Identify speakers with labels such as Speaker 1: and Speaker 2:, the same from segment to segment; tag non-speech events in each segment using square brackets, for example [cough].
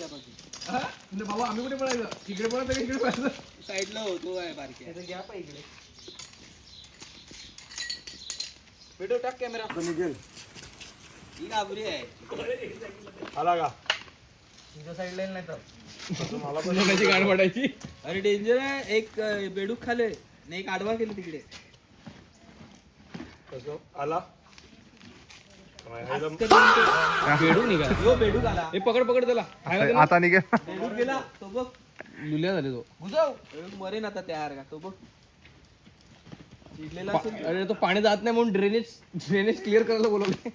Speaker 1: यापासून
Speaker 2: हा? म्हणजे भाऊ आम्ही कुठे पळायचं? इकडे पळायचं का इकडे पळायचं
Speaker 1: साईडला होतो काय बारक्या.
Speaker 3: घ्या पा इकडे.
Speaker 1: व्हिडिओ टाक कॅमेरा.
Speaker 4: निघेल.
Speaker 1: ही घाबरी आहे.
Speaker 4: आला का?
Speaker 3: तुझ्या साईडला नाही तर.
Speaker 4: मला
Speaker 2: कोणाची गाड पडायची
Speaker 1: अरे डेंजर आहे. एक बेडूक खाले. आणि एक आडवा केले तिकडे.
Speaker 4: कसं? आला?
Speaker 2: बेडूक निघाला
Speaker 1: आला
Speaker 2: हे पकड पकड त्याला?
Speaker 5: आता
Speaker 1: बेडूक गेला तो बघ
Speaker 2: लुल्या झाले तो.
Speaker 1: बेडूक मरेन आता तयार का? तो बघ.
Speaker 2: अरे तो पाणी जात नाही म्हणून ड्रेनेज ड्रेनेज क्लिअर करायला बोलवले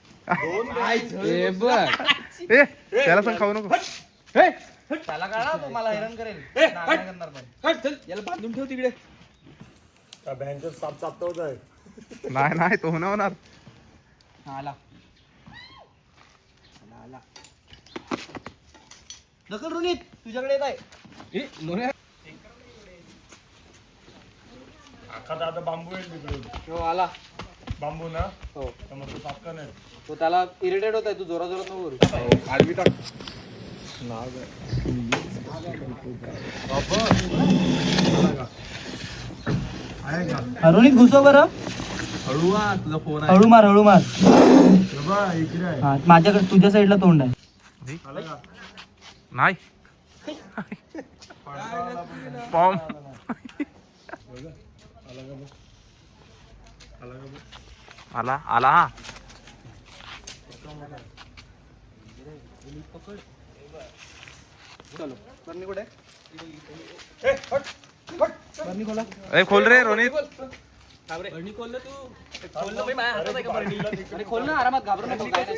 Speaker 2: [laughs] बघ.
Speaker 5: त्याला पण खाऊ नको.
Speaker 3: त्याला काढा तो मला हैराण करेल.
Speaker 1: याला बांधून ठेव तिकडे.
Speaker 4: का बँकेत साप चापतवत आहे
Speaker 5: नाही नाही तो होणार.
Speaker 1: हा, आला आला
Speaker 3: दखल रुनीत तुझ्याकडे येत आहे.
Speaker 2: हे.
Speaker 4: अख्खा दादा बांबू आहे तिकडून.
Speaker 1: हो आला.
Speaker 4: बांबू ना?
Speaker 1: हो.
Speaker 4: तर मग तो साप का नाही?
Speaker 1: तो त्याला इरिटेट होत आहे तू जोरा जोरात नको करू
Speaker 2: आडवी टाक.
Speaker 3: रुनीत घुसव बरं.
Speaker 1: हळू वा तुझा फोन
Speaker 3: हळू मार हळू मार.
Speaker 4: हे बघ, इकडे आहे.
Speaker 3: हा माझ्याकडे तुझ्या साईडला तोंड आहे.
Speaker 4: आला का?
Speaker 5: नाही पॉम
Speaker 4: आला आला
Speaker 5: हा ए खोल रे रोनित.
Speaker 1: अरे खोल ना आरामात घाबरू नको काय नाही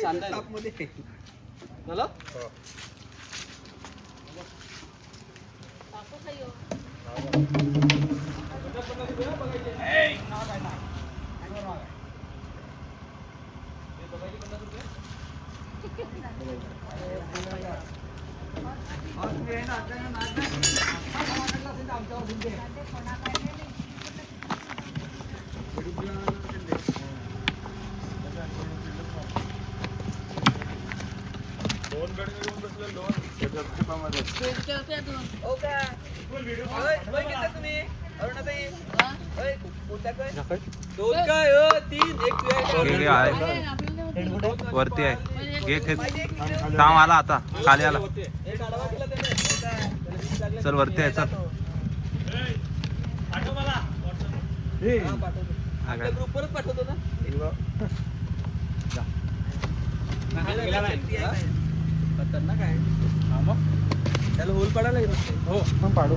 Speaker 1: शांत आहे. झालं
Speaker 4: दोन बेड घेऊन बसले दोन त्याच्या कुपामध्ये.
Speaker 1: दोन काय हो, तीन एक
Speaker 5: आहे. वरती आहे घे खेच थांब आला आता खाली आला
Speaker 1: एक आडवा केला त्याने
Speaker 5: चल वरती आहे चल
Speaker 1: हा, पाठवतो. आपल्या ग्रुपवरच पाठवतो ना हा? खतरनाक आहे त्याला होल पडायला हो.
Speaker 2: हो पाडू.